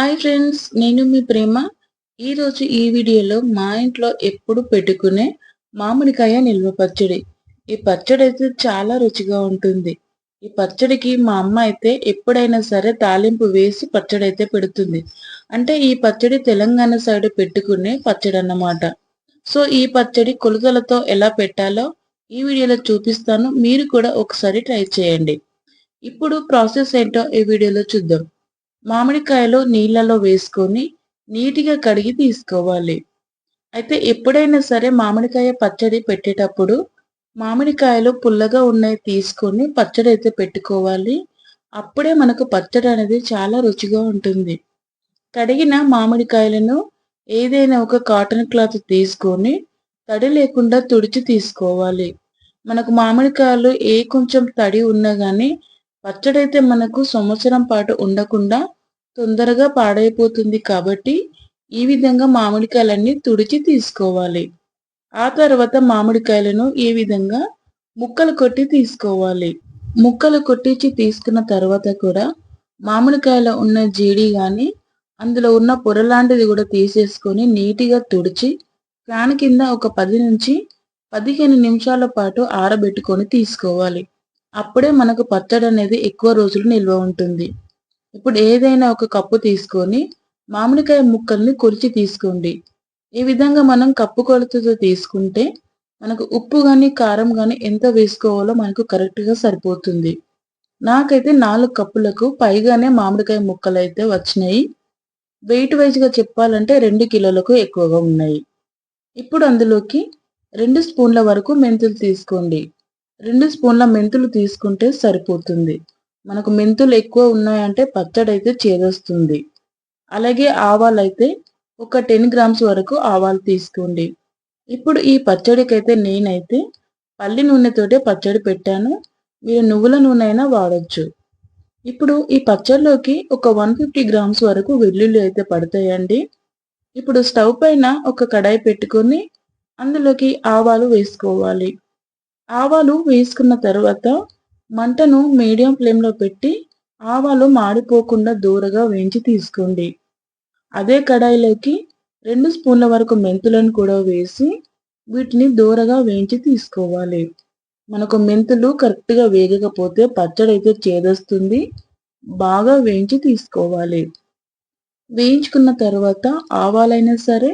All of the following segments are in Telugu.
హాయ్ ఫ్రెండ్స్ నేను మీ ప్రేమ. ఈరోజు ఈ వీడియోలో మా ఇంట్లో ఎప్పుడు పెట్టుకునే మామిడికాయ నిల్వ పచ్చడి. ఈ పచ్చడి అయితే చాలా రుచిగా ఉంటుంది. ఈ పచ్చడికి మా అమ్మ అయితే ఎప్పుడైనా సరే తాలింపు వేసి పచ్చడి అయితే పెడుతుంది. అంటే ఈ పచ్చడి తెలంగాణ సైడ్ పెట్టుకునే పచ్చడి అన్నమాట. సో ఈ పచ్చడి కొలతలతో ఎలా పెట్టాలో ఈ వీడియోలో చూపిస్తాను. మీరు కూడా ఒకసారి ట్రై చేయండి. ఇప్పుడు ప్రాసెస్ ఏంటో ఈ వీడియోలో చూద్దాం. మామిడికాయలు నీళ్ళలో వేసుకొని నీటిగా కడిగి తీసుకోవాలి. అయితే ఎప్పుడైనా సరే మామిడికాయ పచ్చడి పెట్టేటప్పుడు మామిడికాయలు పుల్లగా ఉన్నాయి తీసుకొని పచ్చడి అయితే పెట్టుకోవాలి. అప్పుడే మనకు పచ్చడి అనేది చాలా రుచిగా ఉంటుంది. కడిగిన మామిడికాయలను ఏదైనా ఒక కాటన్ క్లాత్ తీసుకొని తడి లేకుండా తుడిచి తీసుకోవాలి. మనకు మామిడికాయలు ఏ కొంచెం తడి ఉన్నా కానీ పచ్చడైతే మనకు సంవత్సరం పాటు ఉండకుండా తొందరగా పాడైపోతుంది కాబట్టి ఈ విధంగా మామిడికాయలన్నీ తుడిచి తీసుకోవాలి. ఆ తర్వాత మామిడికాయలను ఈ విధంగా ముక్కలు కొట్టి తీసుకోవాలి. ముక్కలు కొట్టించి తీసుకున్న తర్వాత కూడా మామిడికాయలో ఉన్న జీడి కానీ అందులో ఉన్న పొర లాంటిది కూడా తీసేసుకొని నీట్గా తుడిచి ఫ్యాన్ కింద ఒక పది నుంచి పదిహేను నిమిషాల పాటు ఆరబెట్టుకొని తీసుకోవాలి. అప్పుడే మనకు పచ్చడి అనేది ఎక్కువ రోజులు నిల్వ ఉంటుంది. ఇప్పుడు ఏదైనా ఒక కప్పు తీసుకొని మామిడికాయ ముక్కల్ని కొలిచి తీసుకోండి. ఈ విధంగా మనం కప్పు కొలతతో తీసుకుంటే మనకు ఉప్పు కానీ కారం కానీ ఎంత వేసుకోవాలో మనకు కరెక్ట్గా సరిపోతుంది. నాకైతే నాలుగు కప్పులకు పైగానే మామిడికాయ ముక్కలు అయితే వచ్చినాయి వెయిట్ వైజ్గా చెప్పాలంటే రెండు కిలోలకు ఎక్కువగా ఉన్నాయి. ఇప్పుడు అందులోకి రెండు స్పూన్ల వరకు మెంతులు తీసుకోండి. రెండు స్పూన్ల మెంతులు తీసుకుంటే సరిపోతుంది. మనకు మెంతులు ఎక్కువ ఉన్నాయంటే పచ్చడి అయితే చేదొస్తుంది. అలాగే ఆవాలు అయితే ఒక టెన్ గ్రామ్స్ వరకు ఆవాలు తీసుకోండి. ఇప్పుడు ఈ పచ్చడికి అయితే నేనైతే పల్లి నూనెతోటే పచ్చడి పెట్టాను. మీరు నువ్వుల నూనె అయినా వాడచ్చు. ఇప్పుడు ఈ పచ్చడిలోకి ఒక వన్ ఫిఫ్టీ గ్రామ్స్ వరకు వెల్లుల్లి అయితే పడతాయండి. ఇప్పుడు స్టవ్ పైన ఒక కడాయి పెట్టుకొని అందులోకి ఆవాలు వేసుకోవాలి. ఆవాలు వేసుకున్న తర్వాత మంటను మీడియం ఫ్లేమ్లో పెట్టి ఆవాలు మాడిపోకుండా దూరగా వేయించి తీసుకోండి. అదే కడాయిలోకి రెండు స్పూన్ల వరకు మెంతులను కూడా వేసి వీటిని దూరగా వేయించి తీసుకోవాలి. మనకు మెంతులు కరెక్ట్గా వేగకపోతే పచ్చడి అయితే చేదొస్తుంది. బాగా వేయించి తీసుకోవాలి. వేయించుకున్న తర్వాత ఆవాలైనా సరే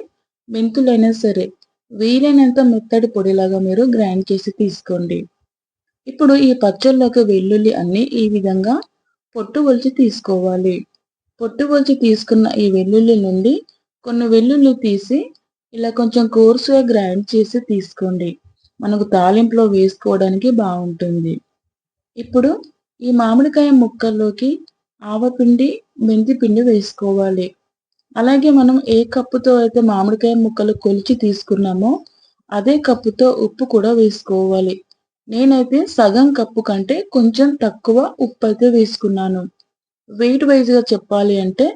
మెంతులైనా సరే వీలైనంత మెత్తడి పొడిలాగా మీరు గ్రైండ్ చేసి తీసుకోండి. ఇప్పుడు ఈ పచ్చళ్ళకి వెల్లుల్లి అన్ని ఈ విధంగా పొట్టు ఒలిచి తీసుకోవాలి. పొట్టు ఒలిచి తీసుకున్న ఈ వెల్లుల్లి నుండి కొన్ని వెల్లుల్లి తీసి ఇలా కొంచెం కోర్సుగా గ్రైండ్ చేసి తీసుకోండి. మనకు తాలింపులో వేసుకోవడానికి బాగుంటుంది. ఇప్పుడు ఈ మామిడికాయ ముక్కల్లోకి ఆవపిండి మెంతి పిండి వేసుకోవాలి. అలాగే మనం ఏ కప్పుతో అయితే మామిడికాయ ముక్కలు కొలిచి తీసుకున్నామో అదే కప్పుతో ఉప్పు కూడా వేసుకోవాలి. నేనైతే సగం కప్పు కంటే కొంచెం తక్కువ ఉప్పు అయితే వేసుకున్నాను. వెయిట్ వైజ్గా చెప్పాలి అంటే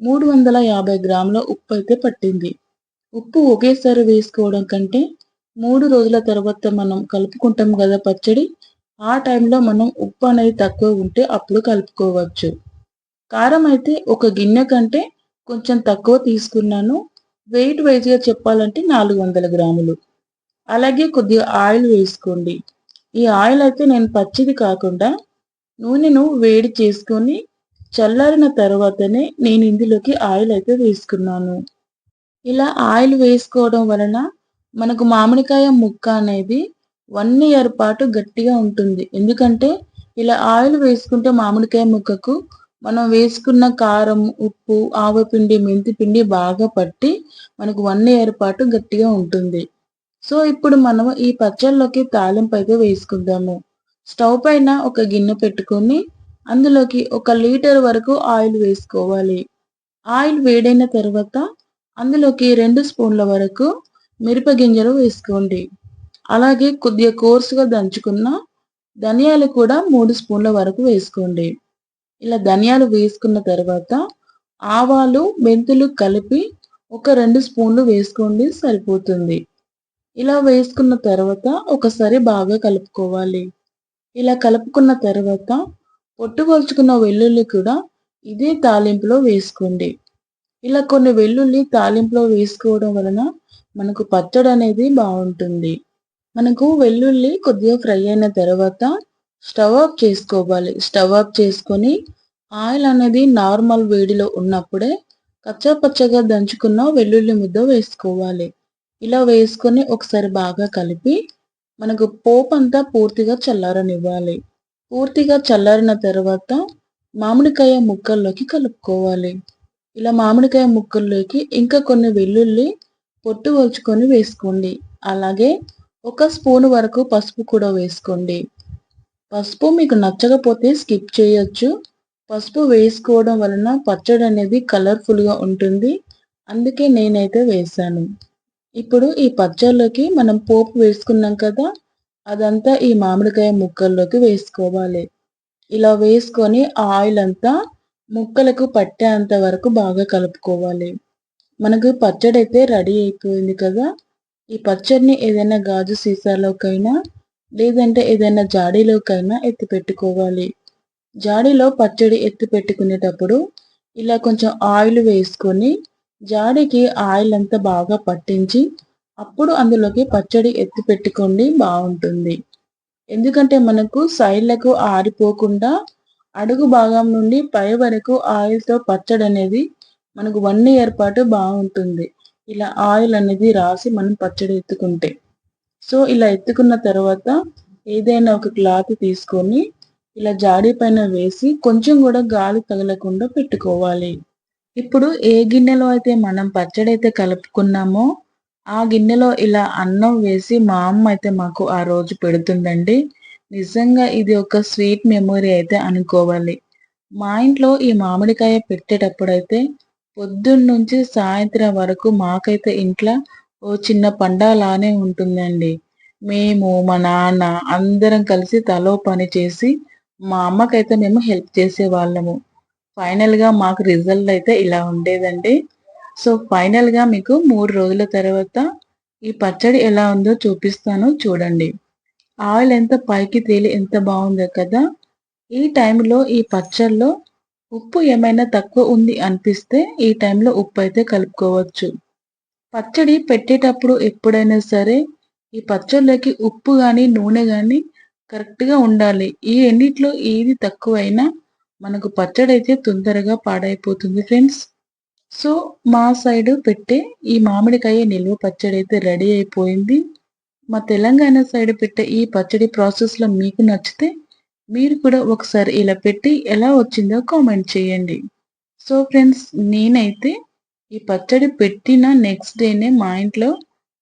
మూడు వందల యాభై గ్రాముల ఉప్పు అయితే పట్టింది. ఉప్పు ఒకేసారి వేసుకోవడం కంటే మూడు రోజుల తర్వాత మనం కలుపుకుంటాం కదా పచ్చడి ఆ టైంలో మనం ఉప్పు అనేది తక్కువ ఉంటే అప్పుడు కలుపుకోవచ్చు. కారం అయితే ఒక గిన్నె కంటే కొంచెం తక్కువ తీసుకున్నాను. వెయిట్ వైజ్గా చెప్పాలంటే నాలుగు వందల గ్రాములు. అలాగే కొద్దిగా ఆయిల్ వేసుకోండి. ఈ ఆయిల్ అయితే నేను పచ్చిది కాకుండా నూనెను వేడి చేసుకొని చల్లారిన తర్వాతనే నేను ఇందులోకి ఆయిల్ అయితే వేసుకున్నాను. ఇలా ఆయిల్ వేసుకోవడం వలన మనకు మామిడికాయ ముక్క అనేది వన్ ఇయర్ పాటు గట్టిగా ఉంటుంది. ఎందుకంటే ఇలా ఆయిల్ వేసుకుంటే మామిడికాయ ముక్కకు మనం వేసుకున్న కారం ఉప్పు ఆవపిండి మెంతిపిండి బాగా పట్టి మనకు వన్ ఇయర్ పాటు గట్టిగా ఉంటుంది. సో ఇప్పుడు మనం ఈ పచ్చళ్ళలోకి తాలింపు అయితే వేసుకుందాము. స్టవ్ పైన ఒక గిన్నె పెట్టుకొని అందులోకి ఒక లీటర్ వరకు ఆయిల్ వేసుకోవాలి. ఆయిల్ వేడైన తర్వాత అందులోకి రెండు స్పూన్ల వరకు మిరప గింజలు వేసుకోండి. అలాగే కొద్దిగా కోర్సుగా దంచుకున్న ధనియాలు కూడా మూడు స్పూన్ల వరకు వేసుకోండి. ఇలా ధనియాలు వేసుకున్న తర్వాత ఆవాలు మెంతులు కలిపి ఒక రెండు స్పూన్లు వేసుకోండి సరిపోతుంది. ఇలా వేసుకున్న తర్వాత ఒకసారి బాగా కలుపుకోవాలి. ఇలా కలుపుకున్న తర్వాత పొట్టుకొల్చుకున్న వెల్లుల్లి కూడా ఇదే తాలింపులో వేసుకోండి. ఇలా కొన్ని వెల్లుల్లి తాలింపులో వేసుకోవడం వలన మనకు పచ్చడి అనేది బాగుంటుంది. మనకు వెల్లుల్లి కొద్దిగా ఫ్రై అయిన తర్వాత స్టవ్ ఆఫ్ చేసుకోవాలి. స్టవ్ ఆఫ్ చేసుకొని ఆయిల్ అనేది నార్మల్ వేడిలో ఉన్నప్పుడే కచ్చాపచ్చగా దంచుకున్న వెల్లుల్లి ముద్ద వేసుకోవాలి. ఇలా వేసుకొని ఒకసారి బాగా కలిపి మనకు పోపు అంతా పూర్తిగా చల్లారనివ్వాలి. పూర్తిగా చల్లారిన తర్వాత మామిడికాయ ముక్కల్లోకి కలుపుకోవాలి. ఇలా మామిడికాయ ముక్కల్లోకి ఇంకా కొన్ని వెల్లుల్లి పొట్టు వలుచుకొని వేసుకోండి. అలాగే ఒక స్పూన్ వరకు పసుపు కూడా వేసుకోండి. పసుపు మీకు నచ్చకపోతే స్కిప్ చేయొచ్చు. పసుపు వేసుకోవడం వలన పచ్చడి అనేది కలర్ఫుల్గా ఉంటుంది. అందుకే నేనైతే వేసాను. ఇప్పుడు ఈ పచ్చళ్ళలోకి మనం పోపు వేసుకున్నాం కదా అదంతా ఈ మామిడికాయ ముక్కల్లోకి వేసుకోవాలి. ఇలా వేసుకొని ఆయిల్ అంతా ముక్కలకు పట్టేంత వరకు బాగా కలుపుకోవాలి. మనకు పచ్చడి అయితే రెడీ అయిపోయింది కదా. ఈ పచ్చడిని ఏదైనా గాజు సీసాలోకైనా లేదంటే ఏదైనా జాడీలోకైనా ఎత్తి పెట్టుకోవాలి. జాడీలో పచ్చడి ఎత్తి పెట్టుకునేటప్పుడు ఇలా కొంచెం ఆయిల్ వేసుకొని జాడీకి ఆయిల్ అంతా బాగా పట్టించి అప్పుడు అందులోకి పచ్చడి ఎత్తి పెట్టుకోండి బాగుంటుంది. ఎందుకంటే మనకు సైడ్లకు ఆరిపోకుండా అడుగు భాగం నుండి పై వరకు ఆయిల్తో పచ్చడి అనేది మనకు వన్ ఇయర్ పాటు బాగుంటుంది. ఇలా ఆయిల్ అనేది రాసి మనం పచ్చడి ఎత్తుకుంటే. సో ఇలా ఎత్తుకున్న తర్వాత ఏదైనా ఒక క్లాత్ తీసుకొని ఇలా జాడీ పైన వేసి కొంచెం కూడా గాలి తగలకుండా పెట్టుకోవాలి. ఇప్పుడు ఏ గిన్నెలో అయితే మనం పచ్చడి అయితే కలుపుకున్నామో ఆ గిన్నెలో ఇలా అన్నం వేసి మా అమ్మ అయితే మాకు ఆ రోజు పెడుతుందండి. నిజంగా ఇది ఒక స్వీట్ మెమొరీ అయితే అనుకోవాలి. మా ఇంట్లో ఈ మామిడికాయ పెట్టేటప్పుడైతే పొద్దున్న నుంచి సాయంత్రం వరకు మాకైతే ఇంట్లో ఓ చిన్న పండాలానే ఉంటుందండి. మేము మా నాన్న అందరం కలిసి తలో పని చేసి మా అమ్మకైతే మేము హెల్ప్ చేసే వాళ్ళము. ఫైనల్గా మాకు రిజల్ట్ అయితే ఇలా ఉండేదండి. సో ఫైనల్గా మీకు మూడు రోజుల తర్వాత ఈ పచ్చడి ఎలా ఉందో చూపిస్తాను చూడండి. ఆయిల్ ఎంత పైకి తేలి ఎంత బాగుందో కదా! ఈ టైంలో ఈ పచ్చడిలో ఉప్పు ఏమైనా తక్కువ ఉంది అనిపిస్తే ఈ టైంలో ఉప్పు అయితే కలుపుకోవచ్చు. పచ్చడి పెట్టేటప్పుడు ఎప్పుడైనా సరే ఈ పచ్చళ్ళకి ఉప్పు కానీ నూనె కానీ కరెక్ట్గా ఉండాలి. ఈ రెండిట్లో ఏది తక్కువైనా మనకు పచ్చడి అయితే తొందరగా పాడైపోతుంది ఫ్రెండ్స్. సో మా సైడ్ పెట్టే ఈ మామిడికాయ నిల్వ పచ్చడి అయితే రెడీ అయిపోయింది. మా తెలంగాణ సైడ్ పెట్టే ఈ పచ్చడి ప్రాసెస్లో మీకు నచ్చితే మీరు కూడా ఒకసారి ఇలా పెట్టి ఎలా వచ్చిందో కామెంట్ చేయండి. సో ఫ్రెండ్స్ నేనైతే ఈ పచ్చడి పెట్టిన నెక్స్ట్ డేనే మా ఇంట్లో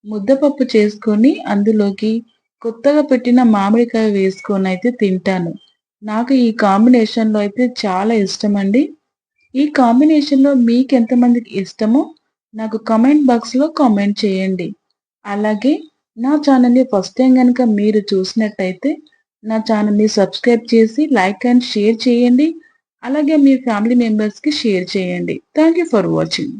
ముద్దపప్పు చేసుకొని అందులోకి కొత్తగా పెట్టిన మామిడికాయ వేసుకొని అయితే తింటాను. నాకు ఈ కాంబినేషన్లో అయితే చాలా ఇష్టం అండి ఈ కాంబినేషన్లో మీకు ఎంతమందికి ఇష్టమో నాకు కమెంట్ బాక్స్లో కామెంట్ చేయండి. అలాగే నా ఛానల్ని ఫస్ట్ టైం కనుక మీరు చూసినట్టయితే నా ఛానల్ని సబ్స్క్రైబ్ చేసి లైక్ అండ్ షేర్ చేయండి. అలాగే మీ ఫ్యామిలీ మెంబర్స్కి షేర్ చేయండి. Thank for watching